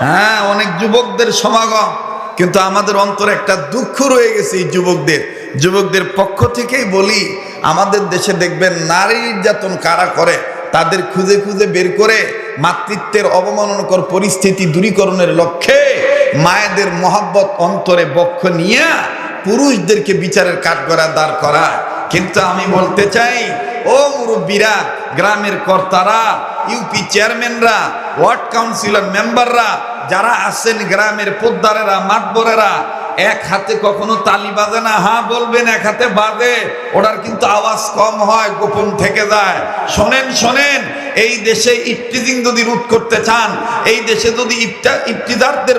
হ্যাঁ অনেক যুবকদের সমাগম। কিন্তু আমাদের অন্তরে একটা দুঃখ রয়ে গেছে এই যুবকদের। যুবকদের পক্ষ থেকেই বলি, আমাদের দেশে দেখবেন নারী নির্যাতন কারা করে, তাদের খুঁজে খুঁজে বের করে মাতৃত্বের অবমাননকর পরিস্থিতি দূরীকরণের লক্ষ্যে মায়েদের মহাব্বত অন্তরে বক্ষ নিয়ে পুরুষদেরকে বিচারের কাঠগড়া দাঁড় করা কিন্তু আমি বলতে চাই, ও মুরব্বীরা, গ্রামের কর্তারা ইউপি চেয়ারম্যানরা, ওয়ার্ড কাউন্সিলর মেম্বাররা, যারা আছেন গ্রামের পোদ্দারেরা মাতবরেরা এক হাতে কখনো তালি বাজে না হ্যাঁ বলবেন, এক হাতে বাজে। ওটার কিন্তু আওয়াজ কম হয়, গোপন থেকে যায়। শোনেন শোনেন, এই দেশে ইফতিজিং যদি রোধ করতে চান, এই দেশে যদি ইফতা ইফতিদারদের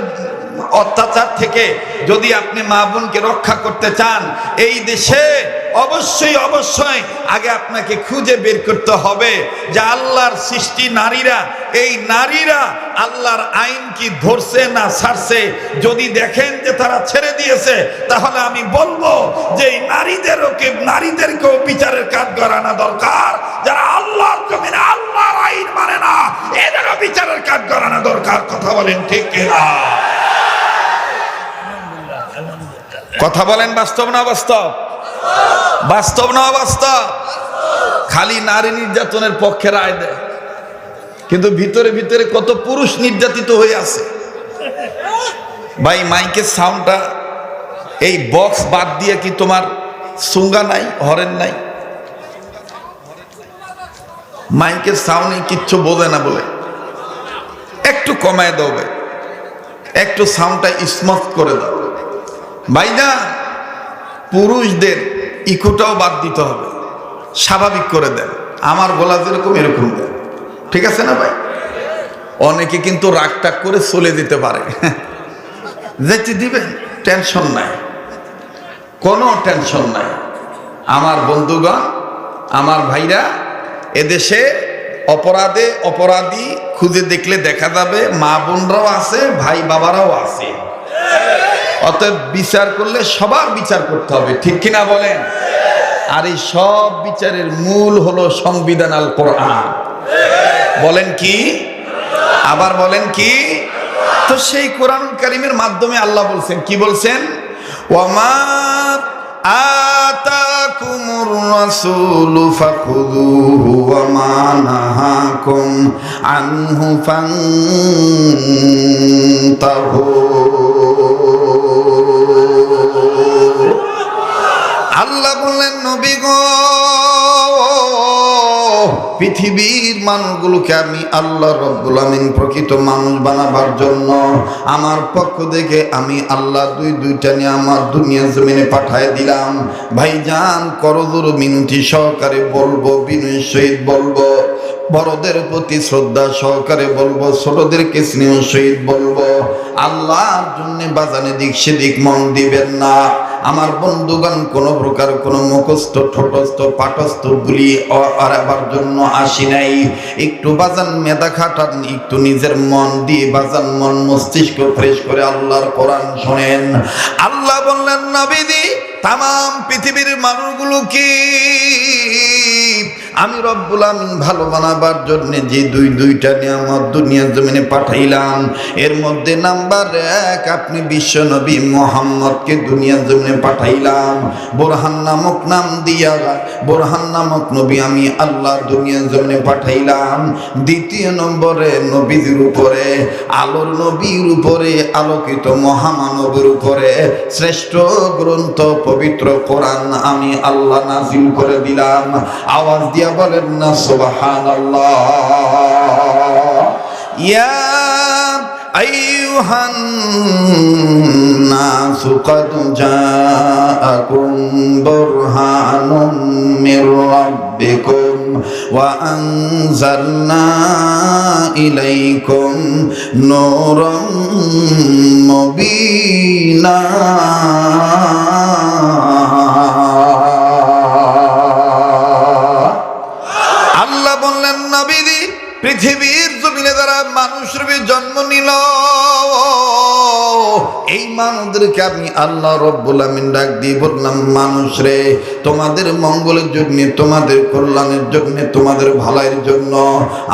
অত্যাচার থেকে যদি আপনি মা বোনকে রক্ষা করতে চান, এই দেশে অবশ্যই অবশ্যই আগে আপনাকে খুঁজে বের করতে হবে যে আল্লাহর সৃষ্টি নারীরা, এই নারীরা আল্লাহর আইন কি ধরছে না ছাড়ছে? যদি দেখেন যে তারা ছেড়ে দিয়েছে, তাহলে আমি বলব যে এই নারীদেরকে নারীদেরকেও বিচারের কাজ করানো দরকার? যারা আল্লাহর জমিনে আল্লাহর আইন মানে না, এদেরও বিচারের কাজ করানো দরকার। কথা বলেন ঠিক কিনা? কথা বলেন বাস্তব না বাস্তব? বাস্তব না বাস্তব খালি নারী নির্যাতনের পক্ষে রায় দেয়। কিন্তু ভিতরে ভিতরে কত পুরুষ নির্যাতিত হয়ে আছে। ভাই, মাইকের সাউন্ডটা, এই বক্স বাদ দিয়ে কি তোমার সুঙ্গা নাই, হরেন নাই? মাইকের সাউন্ডে কিচ্ছু বোঝে না বলে। একটু কমায় ভাই। একটু সাউন্ডটা স্মথ করে দাও। ভাই না, পুরুষদের ইকোটাও বাদ দিতে হবে। স্বাভাবিক করে দেন। আমার গলা যেরকম, এরকম দেন। ঠিক আছে না ভাই? অনেকে কিন্তু রাগ টাগ করে চলে যেতে পারে। যেতে দিবেন, টেনশন নাই। কোনো টেনশন নাই। আমার বন্ধুগণ, আমার ভাইরা, এদেশে অপরাধে অপরাধী খুঁজে দেখলে দেখা যাবে মা বোনরাও আছে, ভাই বাবারাও আছে। অতএব বিচার করলে সবার বিচার করতে হবে, ঠিক কিনা বলেন? আর এই সব বিচারের মূল হলো সংবিধান আল কোরআন। বলেন কি? আবার বলেন কি? তো সেই কোরআন কারিমের মাধ্যমে আল্লাহ বলছেন, কি বলছেন? ওয়ামা আতাকুমুর রাসূলু আনহু পৃথিবীর মানুষগুলোকে আমি আল্লাহ রব্বুল আমিন প্রকৃত মানুষ বানাবার জন্য আমার পক্ষ থেকে আমি আল্লাহ দুই দুইটা নিয়ে আমার দুনিয়া জমিনে পাঠায় দিলাম। ভাইজান করদুর মিনতি সহকারে বলব, বিনয় সহিত বলব। বড়দের প্রতি শ্রদ্ধা সহকারে বলব, ছোটদেরকে স্নেহ সহিত বলব, আল্লাহর জন্য বাজানে দিক সেদিক মন দিবেন না। আমার বন্ধুগণ কোন প্রকার কোন মুখস্থ, ঠোঁটস্থ, পাটস্থ গুলি আবার জন্য আসি নাই। একটু বাজান মেধা খাটান, একটু নিজের মন দিয়ে বাজান মন মস্তিষ্ক ফ্রেশ করে আল্লাহর কোরআন শোনেন। আল্লাহ বললেন নবীদি তাম পৃথিবীর মানুষগুলো কি আমি রব্বুল আমিন ভালো বানাবার জন্য যে দুই দুইটা নিয়ামত দুনিয়ার জমিনে পাঠাইলাম, এর মধ্যে নাম্বার এক আপনি বিশ্ব নবী মোহাম্মদকে দুনিয়ার জমিনে পাঠাইলাম। বোরহান নামক নাম দিয়া, বোরহান নামক নবী আমি আল্লাহ দুনিয়ার জমিনে পাঠাইলাম। দ্বিতীয় নম্বরে নবীদের উপরে, আলোর নবীর উপরে, আলোকিত মহামানবের উপরে, শ্রেষ্ঠ গ্রন্থ পবিত্র কোরআন আমি আল্লাহ নাজিল করে দিলাম। আওয়াজ দিয়া বলেন না সুবাহান ইয়া أيها الناس قد جاءكم برهان من ربكم وأنزلنا إليكم نورا مبينا পৃথিবীর জমিনে যারা মানুষ রূপে জন্ম নিল এই মানুষদেরকে আমি আল্লাহ রব্বুল আমিন ডাক দিয়ে বললাম, মানুষ রে, তোমাদের মঙ্গলের জন্য, তোমাদের কল্যাণের জন্য, তোমাদের ভালাইয়ের জন্য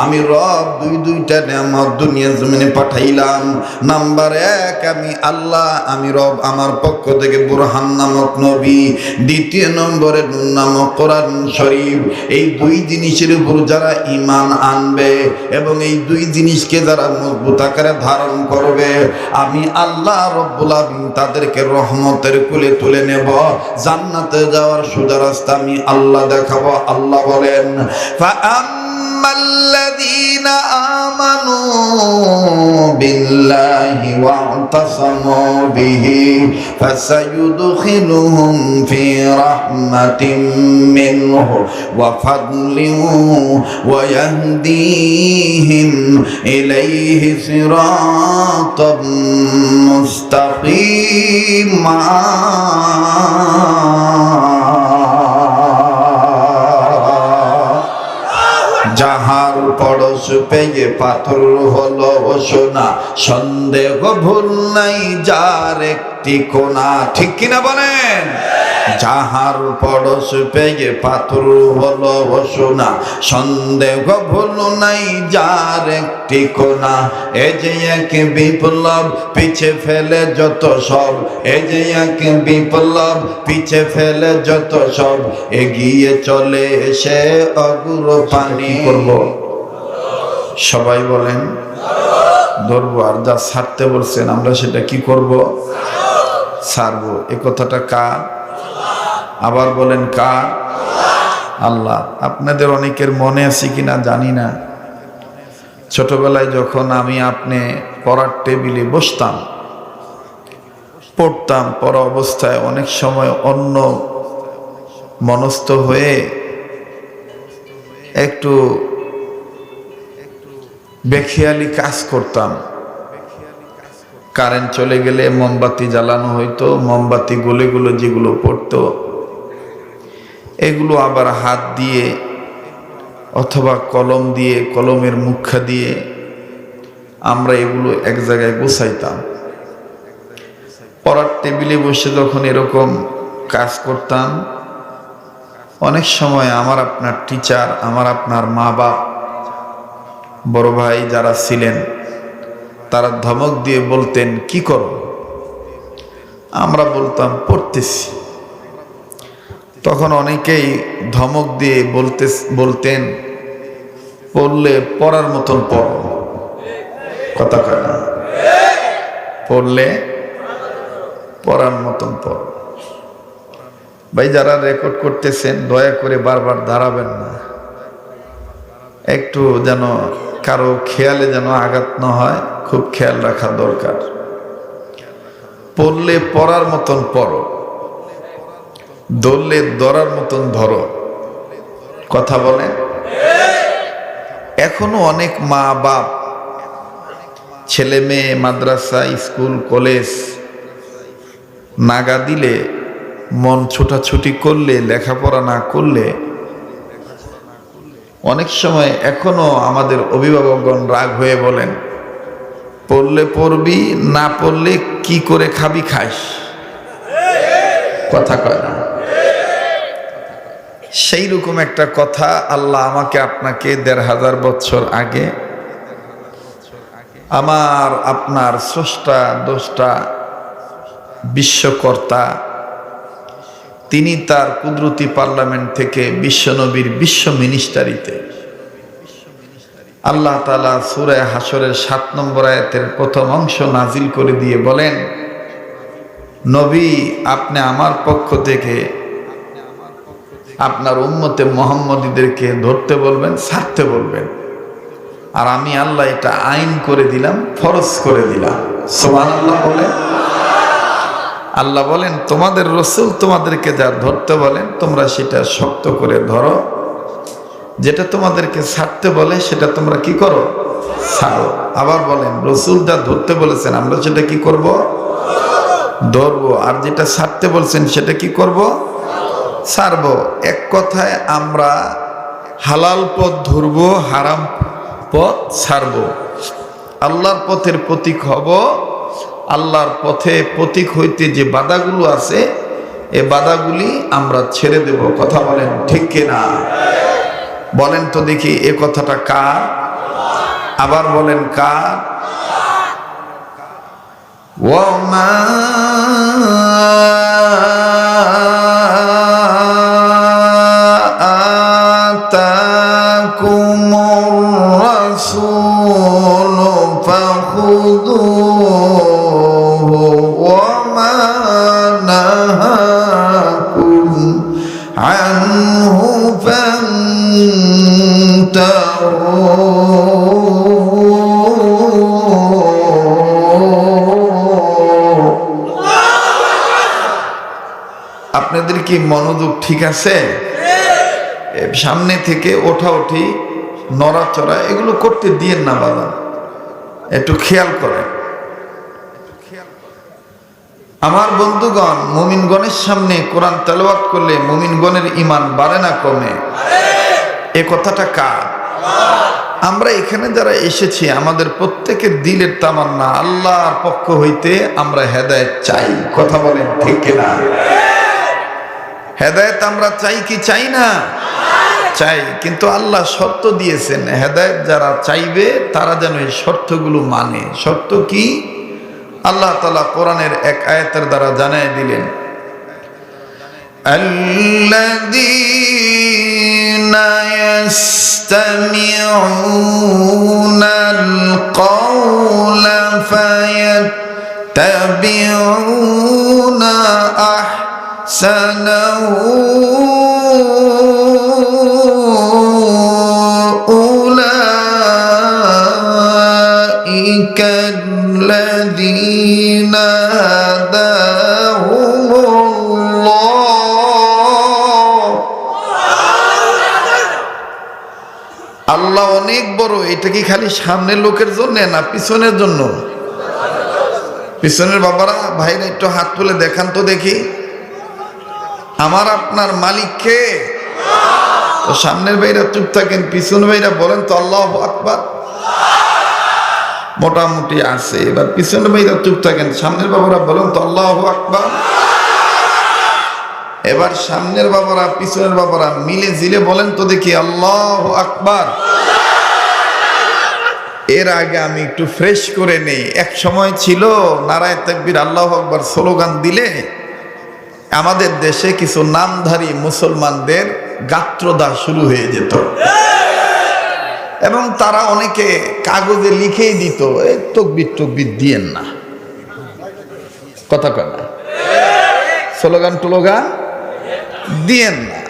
আমি রব দুই দুইটা নামত দুনিয়া জমিনে পাঠাইলাম। নাম্বার এক, আমি আল্লাহ, আমি রব আমার পক্ষ থেকে বুরহান নামক নবী। দ্বিতীয় নম্বরে, নুন নামক কোরআন শরীফ। এই দুই জিনিসের উপর যারা ইমান আনবে এবং এই দুই জিনিসকে যারা মজবুত আকারে ধারণ করবে, আমি আল্লাহ রব্বুল আমিন তাদেরকে রহমতের কুলে তুলে নেব জান্নাতে যাওয়ার সোজা রাস্তা আমি আল্লাহ দেখাবো আল্লাহ বলেন فأما الذين آمنوا بالله واعتصموا به فسيدخلهم في رحمة منه وفضل ويهديهم إليه صراطا مستقيما. جہاں পেয়ে পাথর হলো সোনা। সন্দেহ ভুল নাই, যার একটি কোনা। ঠিক কিনা বলেন? যাহার পরশ পেয়ে পাথর হলো সোনা। সন্দেহ ভুল নাই, যার একটি কোনা। এ যে এক বিপ্লব, পিছে ফেলে যত সব। এ যে এক বিপ্লব, পিছে ফেলে যত সব। এগিয়ে চলে এসে অগুর পানি করব? সবাই বলেন, ধরবো আর যা ছাড়তে বলছেন, আমরা সেটা কি করব? ছাড়বো। এ কথাটা কার? আবার বলেন, কার? আল্লাহ। আপনাদের অনেকের মনে আছে কিনা জানি না। ছোটবেলায় যখন আমি আপনি পড়ার টেবিলে বসতাম, পড়তাম, পড়া অবস্থায় অনেক সময় অন্য মনস্থ হয়ে একটু বেখেয়ালি কাজ করতাম। কারেন্ট চলে গেলে মোমবাতি জ্বালানো হইতো, মোমবাতি গলে গুলো যেগুলো পড়তো, এগুলো আবার হাত দিয়ে অথবা কলম দিয়ে, কলমের মুখা দিয়ে আমরা এগুলো এক জায়গায় গোছাইতাম। পড়ার টেবিলে বসে যখন এরকম কাজ করতাম, অনেক সময় আমার আপনার টিচার আমার আপনার মা বাপ বড় ভাই যারা ছিলেন, তারা ধমক দিয়ে বলতেন, কি করো? আমরা বলতাম, পড়তেছি। তখন অনেকেই ধমক দিয়ে বলতে বলতেন, পড়লে পড়ার মতন পড়ো। কথা কয় না। পড়লে পড়ার মতন পড়ো। ভাই, যারা রেকর্ড করতেছেন, দয়া করে বারবার দাঁড়াবেন না। একটু যেন কারও খেয়ালে যেন আঘাত না হয়, খুব খেয়াল রাখা দরকার। পড়লে পড়ার মতন পড়ো, দৌড়লে দরার মতন ধরো। কথা বলে? এখনও অনেক মা বাপ, ছেলে মেয়ে, মাদ্রাসা, স্কুল, কলেজ নাগা দিলে, মন ছোটাছুটি করলে, লেখাপড়া না করলে অনেক সময় এখনও আমাদের অভিভাবকগণ রাগ হয়ে বলেন, পড়লে পড়বি, না পড়লে কি করে খাবি খাস? কথা কয় না। সেই রকম একটা কথা আল্লাহ আমাকে আপনাকে দেড় হাজার বছর আগে, আমার আপনার স্রষ্টা, দোষটা, বিশ্বকর্তা তিনি তার কুদরতি পার্লামেন্ট থেকে বিশ্বনবীর বিশ্ব মিনিস্টারিতে। আল্লাহ তালা সুরায় হাসরের সাত নম্বর আয়াতের প্রথম অংশ নাজিল করে দিয়ে বলেন, নবী, আপনি আমার পক্ষ থেকে আপনার উম্মতে মোহাম্মদীদেরকে ধরতে বলবেন, ছাড়তে বলবেন। আর আমি আল্লাহ এটা আইন করে দিলাম, ফরজ করে দিলাম। সোমান আল্লাহ বলেন। আল্লাহ বলেন, তোমাদের রসুল তোমাদেরকে যা ধরতে বলেন, তোমরা সেটা শক্ত করে ধরো। যেটা তোমাদেরকে ছাড়তে বলে, সেটা তোমরা কি করো? ছাড়ো। আবার বলেন, রসুল যা ধরতে বলেছেন, আমরা সেটা কি করব? ধরবো। আর যেটা ছাড়তে বলছেন, সেটা কি করব? ছাড়বো। এক কথায় আমরা হালাল পথ ধরবো, হারাম পথ ছাড়বো। আল্লাহর পথের প্রতীক হব আল্লাহর পথে প্রতীক হইতে যে বাধাগুলো আছে, এ বাধাগুলি আমরা ছেড়ে দেব। কথা বলেন ঠিক কিনা? বলেন তো দেখি, এ কথাটা কার? আবার বলেন কার? ওয়া فخذوه وما نهاكم عنه فانتهوا আপনাদের কি মনোযোগ ঠিক আছে এ, সামনে থেকে ওঠা উঠি নড়াচড়া এগুলো করতে দিয়েন না বাবা একটু খেয়াল করেন। আমার বন্ধুগণ, মুমিনগণের সামনে কোরআন তেলাওয়াত করলে মুমিনগণের ইমান বাড়ে না কমে? এ কথাটা কার? আমরা এখানে যারা এসেছি, আমাদের প্রত্যেকের দিলের তামান্না আল্লাহর পক্ষ হইতে আমরা হেদায়েত চাই। কথা বলেন ঠিক কিনা? হেদায়েত আমরা চাই কি চাই না? চাই কিন্তু আল্লাহ শর্ত দিয়েছেন হেদায়েত যারা চাইবে তারা যেন এই শর্তগুলো মানে শর্ত কি আল্লাহ তালা কোরআনের এক আয়াতের দ্বারা জানাই দিলেন الذين يستمعون القول فيتبعون أحسنه আল্লাহ অনেক বড়, এটা কি খালি সামনের লোকের জন্য না পিছনের জন্য? পিছনের বাবারা, ভাইরা একটু হাত তুলে দেখান তো দেখি। আমার আপনার মালিক কে? তো সামনের ভাইরা চুপ থাকেন পিছনের ভাইরা বলেন তো আল্লাহ আকবার। মোটামুটি আছে, এবার পিছনের ভাইরা চুপ থাকেন, সামনের বাবারা বলেন তো আল্লাহ আকবার। এবার সামনের বাবারা, পিছনের বাবারা মিলে জিলে বলেন তো দেখি, আল্লাহ আকবার। এর আগে আমি একটু ফ্রেশ করে নেই। এক সময় ছিল নারায় তাকবির আল্লাহ আকবার স্লোগান দিলে, আমাদের দেশে কিছু নামধারী মুসলমানদের গাত্রদা শুরু হয়ে যেত। এবং তারা অনেকে কাগজে লিখেই দিত, এই তকবির টকবির দিয়েন না। কথা কথা স্লোগান, টোলোগান? দিয়েন না।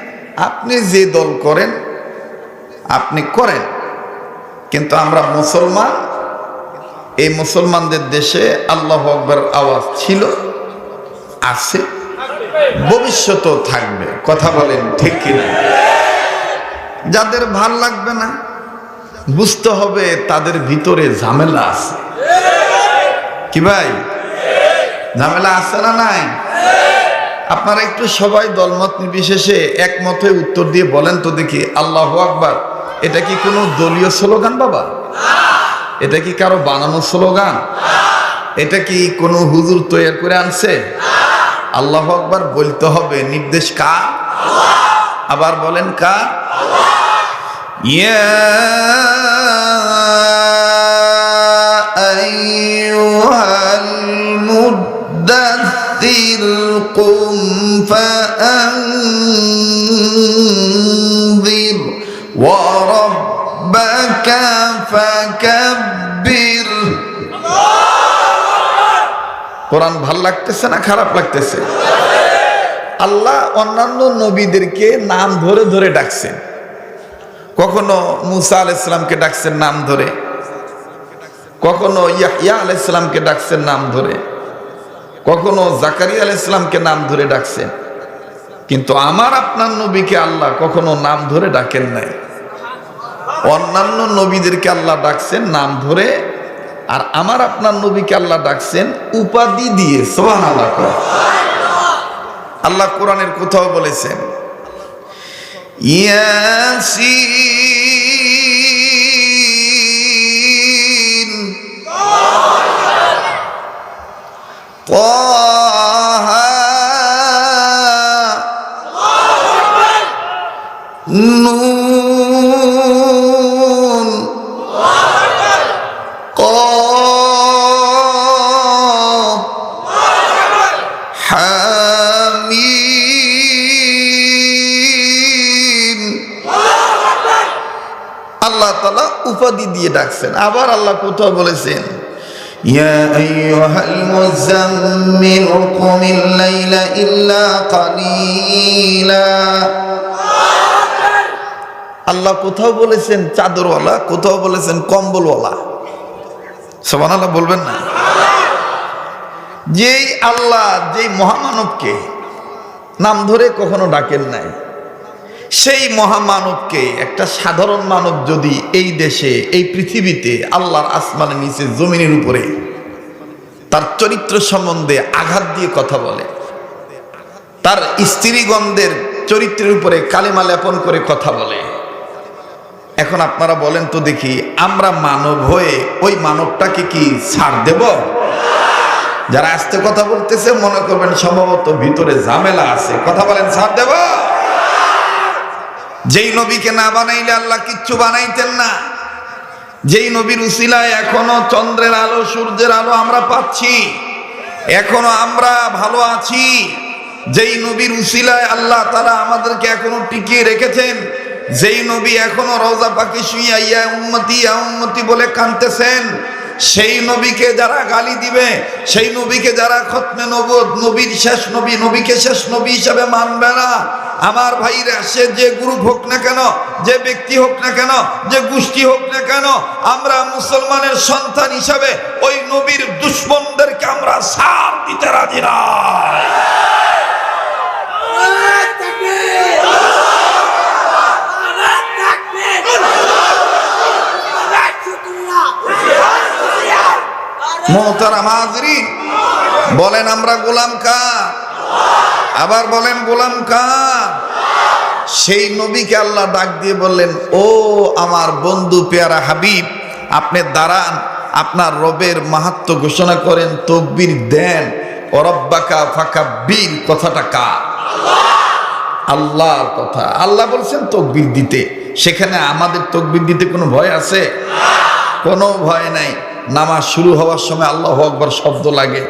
আপনি যে দল করেন, আপনি করেন। কিন্তু আমরা মুসলমান, এই মুসলমানদের দেশে আল্লাহ আকবর আওয়াজ ছিল, আছে, ভবিষ্যতেও থাকবে। কথা বলেন ঠিক কিনা? যাদের ভালো লাগবে না, বুঝতে হবে তাদের ভিতরে ঝামেলা আছে। কি ভাই? ঝামেলা আছে না নাই? আপনারা একটু সবাই দলমত নির্বিশেষে একমতে উত্তর দিয়ে বলেন তো দেখি, আল্লাহ আকবার। এটা কি কোনো দলীয় স্লোগান বাবা? এটা কি কারও বানানো স্লোগান? এটা কি কোনো হুজুর তৈরি করে আনছে? আল্লাহ আকবার বলতে হবে, নির্দেশ কা আবার বলেন কা ইয়া قم فأنذر وربك فكبر কোরআন ভাল লাগতেছে না খারাপ লাগতেছে আল্লাহ অন্যান্য নবীদেরকে নাম ধরে ধরে ডাকছেন কখনো মুসা আল ইসলামকে ডাকছেন নাম ধরে কখনো ইয়া আল ইসলামকে ডাকছেন নাম ধরে কখনো জাকারিয়া আল ইসলামকে নাম ধরে ডাকছেন। কিন্তু আমার আপনার নবীকে আল্লাহ কখনো নাম ধরে ডাকেন নাই। অন্যান্য নবীদেরকে আল্লাহ ডাকছেন নাম ধরে, আর আমার আপনার নবীকে আল্লাহ ডাকছেন উপাধি দিয়ে। সোহান আল্লাহ আল্লাহ কোরআনের কোথাও বলেছেন, ইয়াসিন আল্লাহ তালা উপাধি দিয়ে ডাকছেন। আবার আল্লাহ কোথাও বলেছেন। يا أيها المزمل قم الليل إلا قليلا আল্লাহ কোথাও বলেছেন চাদরওয়ালা কোথাও বলেছেন কম্বলওয়ালা সবান আল্লাহ বলবেন না যেই আল্লাহ যেই মহামানবকে নাম ধরে কখনো ডাকেন নাই সেই মহামানবকে, একটা সাধারণ মানব যদি এই দেশে, এই পৃথিবীতে আল্লাহর আসমানের নিচে, জমিনের উপরে তার চরিত্র সম্বন্ধে আঘাত দিয়ে কথা বলে, তার স্ত্রীগণদের চরিত্রের উপরে কালিমা লেপন করে কথা বলে, এখন আপনারা বলেন তো দেখি, আমরা মানব হয়ে ওই মানবটাকে কি ছাড় দেব? যারা আস্তে কথা বলতেছে, মনে করবেন সম্ভবত ভিতরে ঝামেলা আছে। কথা বলেন, ছাড় দেব? যেই নবীকে না বানাইলে আল্লাহ কিচ্ছু বানাইতেন না। যেই নবীর উসিলায় এখনও চন্দ্রের আলো, সূর্যের আলো আমরা পাচ্ছি, এখনও আমরা ভালো আছি। যেই নবীর উসিলায় আল্লাহ তারা আমাদেরকে এখনও টিকিয়ে রেখেছেন, যেই নবী এখনও রওজা পাখি শুইয়া ইয়া উম্মতি, ইয়া বলে কানতেছেন সেই নবীকে যারা গালি দিবে, সেই নবীকে যারা খতমে নবদ নবীর শেষ নবী, নবীকে শেষ নবী হিসাবে মানবে না। আমার ভাইরা, সে যে গ্রুপ হোক না কেন, যে ব্যক্তি হোক না কেন, যে গোষ্ঠী হোক না কেন, আমরা মুসলমানের সন্তান হিসাবে ওই নবীর দুশ্মনদেরকে আমরা সার দিতে রাজি নয় মোহতারাম হাজরিন বলেন, আমরা গোলাম কা আবার বলেন, গোলাম কা সেই নবীকে আল্লাহ ডাক দিয়ে বললেন, ও আমার বন্ধু, পেয়ারা হাবিব, আপনি দাঁড়ান, আপনার রবের মাহাত্ম ঘোষণা করেন, তকবির দেন। অরব্বাকা ফাঁকা বীর কথাটা কা আল্লাহর কথা। আল্লাহ বলছেন, তকবির দিতে। সেখানে আমাদের তকবির দিতে কোনো ভয় আছে? কোনো ভয় নাই। নামাজ শুরু হওয়ার সময় আল্লাহ আকবর শব্দ লাগে।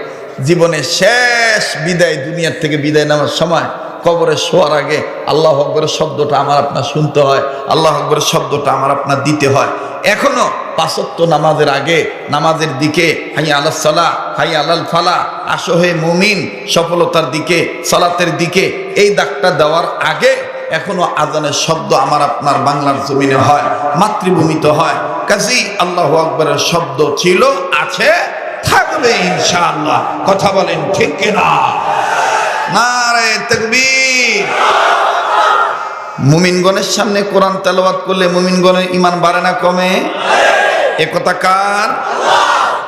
জীবনের শেষ বিদায়, দুনিয়ার থেকে বিদায় নেওয়ার সময় কবরে শোয়ার আগে আল্লাহ আকবরের শব্দটা আমার আপনার শুনতে হয়, আল্লাহ আকবরের শব্দটা আমার আপনার দিতে হয়। এখনও পাঁচত্ব নামাজের আগে, নামাজের দিকে হাই আল্লাহ সালাহ হাই আলাল ফালা, আসো হে মুমিন, সফলতার দিকে, সালাতের দিকে এই ডাকটা দেওয়ার আগে এখনও আজানের শব্দ আমার আপনার বাংলার জমিনে হয়, মাতৃভূমিতে হয়। কাজী আল্লাহ আকবরের শব্দ ছিল আছে থাকবে ইনশাআল্লাহ কথা বলেন ঠিক কিনা নারে তকবীর মুমিনগণের সামনে কোরআন তেলাওয়াত করলে মুমিনগণের ইমান বাড়ে না কমে এ কথা কার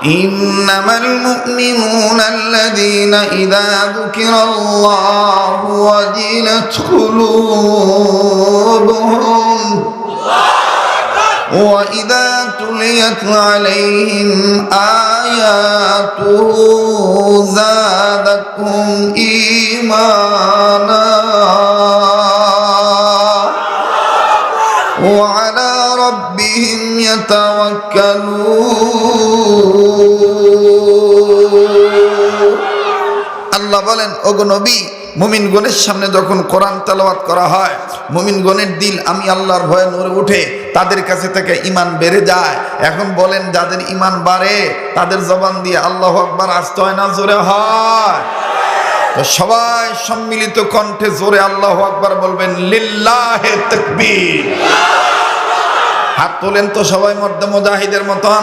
إنما المؤمنون الذين إذا ذكر الله وجلت قلوبهم وإذا تليت عليهم آياته زادتهم إيمانا وعلى ربهم يتوكلون আল্লাহ বলেন ওগো নবী মুমিনগণের সামনে যখন কোরআন তেলাওয়াত করা হয় মুমিনগণের দিল আমি আল্লাহর ভয়ে নড়ে উঠে তাদের কাছে থেকে ইমান বেড়ে যায়। এখন বলেন, যাদের ইমান বাড়ে, তাদের জবান দিয়ে আল্লাহ আকবার আসতে হয় না? জোরে হয়। তো সবাই সম্মিলিত কণ্ঠে জোরে আল্লাহ আকবার বলবেন, লিল্লাহে তাকবীর। হাত তোলেন তো সবাই মধ্যে মুজাহিদের মতন।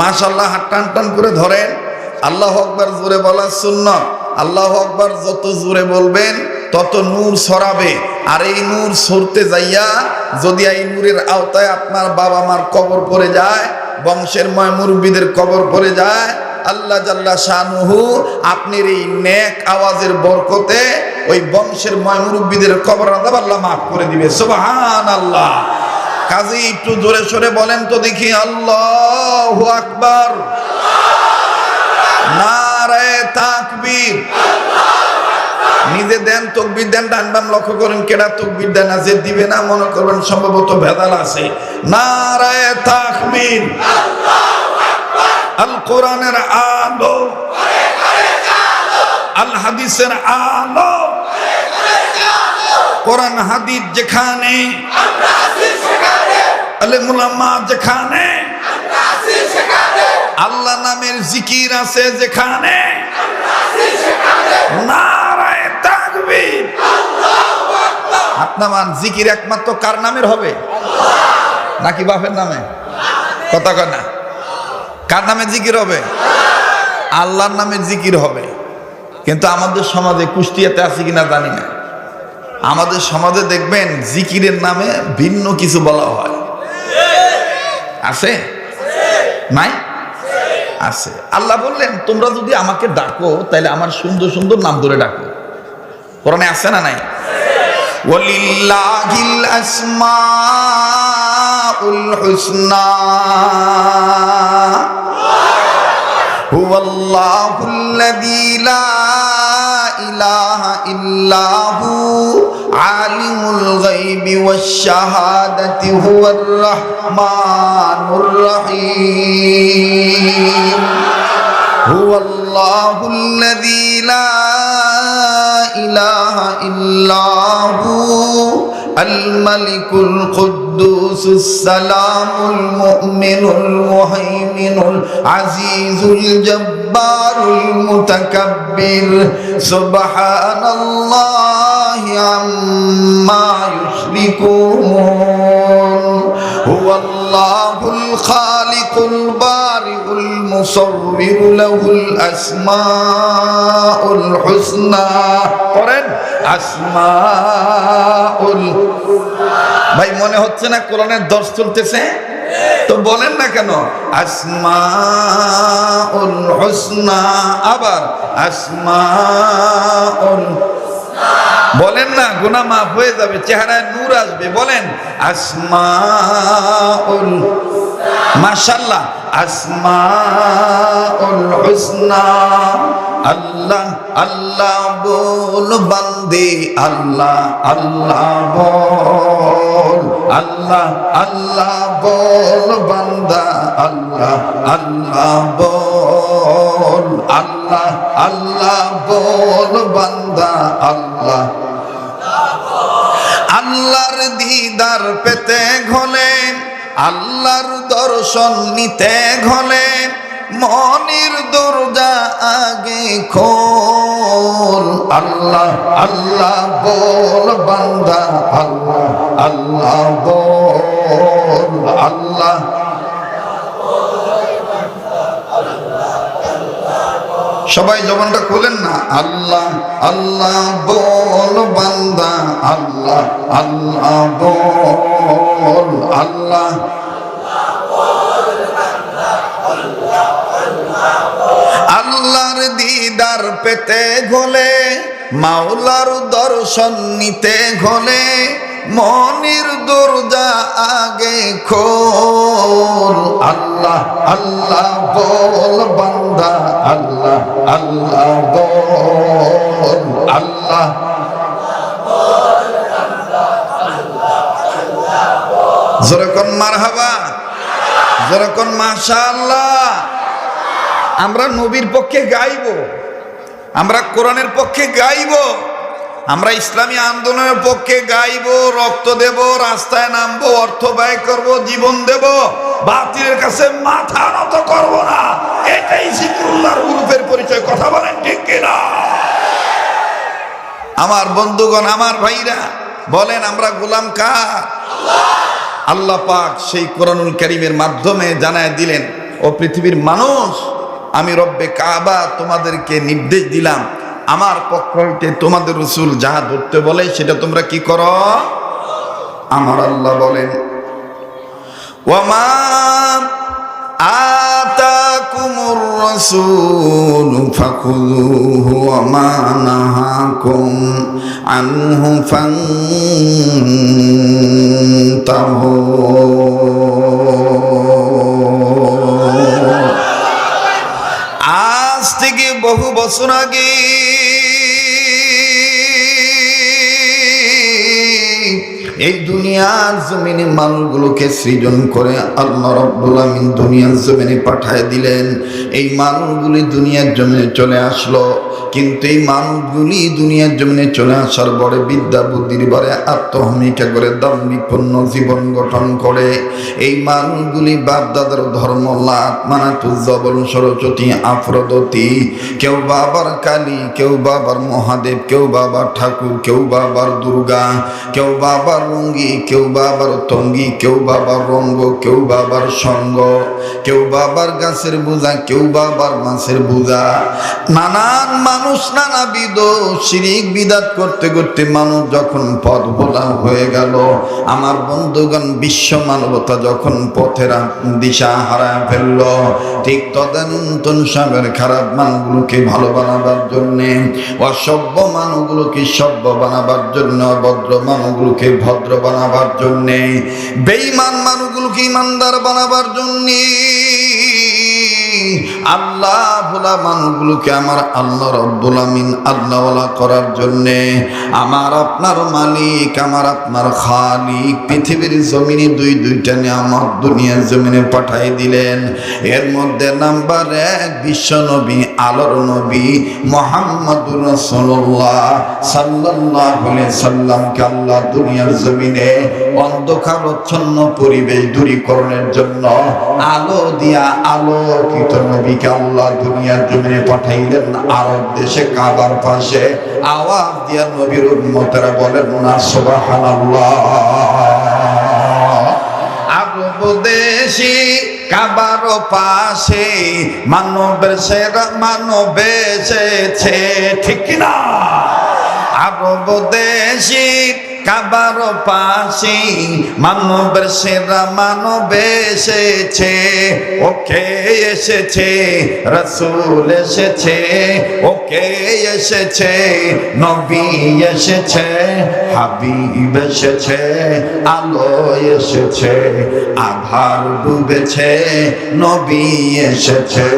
মাশাল্লাহ হাত টান টান করে ধরেন। আল্লাহ আকবার জোরে বলা শূন্য আল্লাহ আকবার যত জোরে বলবেন তত নূর সরাবে আর এই নূর সরতে যাইয়া যদি এই নূরের আওতায় আপনার বাবা মার কবর পড়ে যায়, বংশের ময় মুরব্বীদের কবর পড়ে যায়, আল্লাহ জাল্লা শানুহু আপনার এই নেক আওয়াজের বরকতে ওই বংশের ময় মুরব্বীদের কবর আদাব আল্লাহ মাফ করে দিবে। সুবহান আল্লাহ কাজী একটু জোরে সরে বলেন তো দেখি, আল্লাহ আকবার। নারায় তাকবীর। নিজে দেন, তকবির দেন, ডান লক্ষ্য করেন, কেডা তকবির দেন আছে দিবে না, মনে করবেন সম্ভবত ভেদাল আছে। নারায় তাকবীর। আল কোরআনের আলো। আল হাদিসের আলো। কোরআন হাদিস যেখানে। আলে মুলাম্মা যেখানে। আল্লাহ নামের জিকির আছে যেখানে। তাকবীর আপনার জিকির একমাত্র কার নামের হবে? নাকি বাপের নামে? কথা কয় না। কার নামে জিকির হবে? আল্লাহর নামে জিকির হবে। কিন্তু আমাদের সমাজে কুষ্টিয়াতে আছে কিনা জানি না। আমাদের সমাজে দেখবেন জিকিরের নামে ভিন্ন কিছু বলা হয়। আছে? নাই? আছে। আল্লাহ বললেন, তোমরা যদি আমাকে ডাকো তাহলে আমার সুন্দর সুন্দর নাম ধরে ডাকো। কোরআনে আছে না নাই ওয়ালিল্লাহিল আসমাউল হুসনা হুয়াল্লাহুল লাযী লা ইলাহা ইল্লা হু আলিমুল গায়বি ওয়াশ শাহাদাতি হুয়ার রাহমানুর রহিম হুয়াল্লাহুল লাযী লা إله إلا هو الملك القدوس السلام المؤمن المهيمن العزيز الجبار المتكبر. سبحان الله عما يشركون. هو الله الخالق البارئ المصور له الأسماء الحسنى করেন আসমাউল ভাই মনে হচ্ছে না কোরআনের দর্শ চলতেছে তো বলেন না কেন আসমাউল হুসনা আবার আসমাউল বলেন না গুনা মাফ হয়ে যাবে চেহারায় নূর আসবে বলেন আসমাউল মাশাল্লাহ আসমাউল হুসনা। আল্লাহ আল্লাহ বল, বান্দে, আল্লাহ আল্লাহ বল। আল্লাহ আল্লাহ বল, বান্দা, আল্লাহ আল্লাহ বল। আল্লাহ আল্লাহ বল, বান্দা, আল্লাহ। আল্লাহর দিদার পেতে ঘলে। আল্লাহর দর্শন নিতে ঘলে মনির দরজা আগে খোল। আল্লাহ আল্লাহ বল বান্দা, আল্লাহ আল্লাহ বল, আল্লাহ সবাই জবানটা খোলেন না। আল্লাহ আল্লাহ বল বান্দা, আল্লাহ আল্লাহ বল, আল্লাহ। আল্লাহর দিদার পেতে ঘোলে মাওলার দর্শন নিতে ঘোলে মনির দরজা আগে খোল। আল্লাহ আল্লাহ বল বান্দা, আল্লাহ আল্লাহ বল, আল্লাহ। যেরকম মারহাবা? যেরকম মাশাআল্লাহ? আমরা নবীর পক্ষে গাইব। আমরা কোরআনের পক্ষে গাইব। আমরা ইসলামী আন্দোলনের পক্ষে গাইব, রক্ত দেব, রাস্তায় নামবো, অর্থ ব্যয় করব, জীবন দেব, বাতিলের কাছে মাথা নত করব না। এটাই জিক্রুল্লাহর গ্রুপের পরিচয়। কথা বলেন ঠিক কিনা? আমার বন্ধুগণ, আমার ভাইরা, বলেন আমরা গোলাম কার? আল্লাহ পাক সেই কোরআনুল করিমের মাধ্যমে জানায় দিলেন, ও পৃথিবীর মানুষ, আমি রব্বে কাবা তোমাদেরকে নির্দেশ দিলাম আমার পক্ষ হইতে তোমাদের রসুল যাহা ধরতে বলে, সেটা তোমরা কি করো? আমার আল্লাহ বলেন আজ থেকে বহু বছর আগে এই দুনিয়ার জমিনে মানুষগুলোকে সৃজন করে আল্লাহ রব্বুল দুনিয়ার জমিনে পাঠায় দিলেন। এই মানুষগুলি দুনিয়ার জমিনে চলে আসলো। কিন্তু এই মানুষগুলি দুনিয়ার জমিনে চলে আসার পরে বিদ্যা বুদ্ধির পরে আত্মহমিকা করে দাম্ভিকপূর্ণ জীবন গঠন করে এই মানুষগুলি বাপ দাদার ধর্ম লাত মানাতুজ্জবল সরস্বতী আফ্রদতি কেউ বাবার কালী কেউ বাবার মহাদেব কেউ বাবার ঠাকুর কেউ বাবার দুর্গা কেউ বাবার রঙ্গি কেউ বাবার তঙ্গি কেউ বাবার রঙ্গ কেউ বাবার সঙ্গ কেউ বাবার গাছের বোঝা কেউ বাবার মাছের বোঝা নানান মানুষ নানাবিধ শিরিক বিদাত করতে করতে মানুষ যখন পথ ভোলা হয়ে গেল, আমার বন্ধুগণ বিশ্ব মানবতা যখন পথের দিশা হারা ফেলল, ঠিক তদানীন্তন সাহেবের খারাপ মানুষগুলোকে ভালো বানাবার জন্যে, অসভ্য মানুষগুলোকে সভ্য বানাবার জন্য, অভদ্র মানুষগুলোকে ভদ্র বানাবার জন্যে বেইমান মানুষগুলোকে ইমানদার বানাবার জন্যে আল্লাহ ভোলা মানুষগুলোকে আমার আল্লাহ রব্বুল আমিন আল্লাহওয়ালা করার জন্যে আমার আপনার মালিক, আমার আপনার খালিক পৃথিবীর জমিনে দুই দুইটা নিয়ে আমার দুনিয়ার জমিনে পাঠাই দিলেন। এর মধ্যে নাম্বার এক, বিশ্ব নবী আলোর নবী মোহাম্মদুর রসুল্লাহ সাল্লাহ সাল্লামকে আল্লাহ দুনিয়ার জমিনে অন্ধকারচ্ছন্ন পরিবেশ দূরীকরণের জন্য আলো দিয়া আলোকিত নবীকে আল্লাহ দুনিয়ার জমিনে পাঠাইলেন আরব দেশে কাবার পাশে। আওয়াজ দিয়া নবীর উন্মতেরা বলেন, না, সুবহানাল্লাহ। আরব দেশে কাবার পাশে মানবের সেরা মানব ঠিক না আরব দেশে কাবার পাশে মানবের সেরা মানব এসেছে, ওকে এসেছে, রসুল এসেছে, ওকে এসেছে, নবী এসেছে, হাবিব এসেছে, আলো এসেছে আধার ডুবেছে, নবী এসেছে।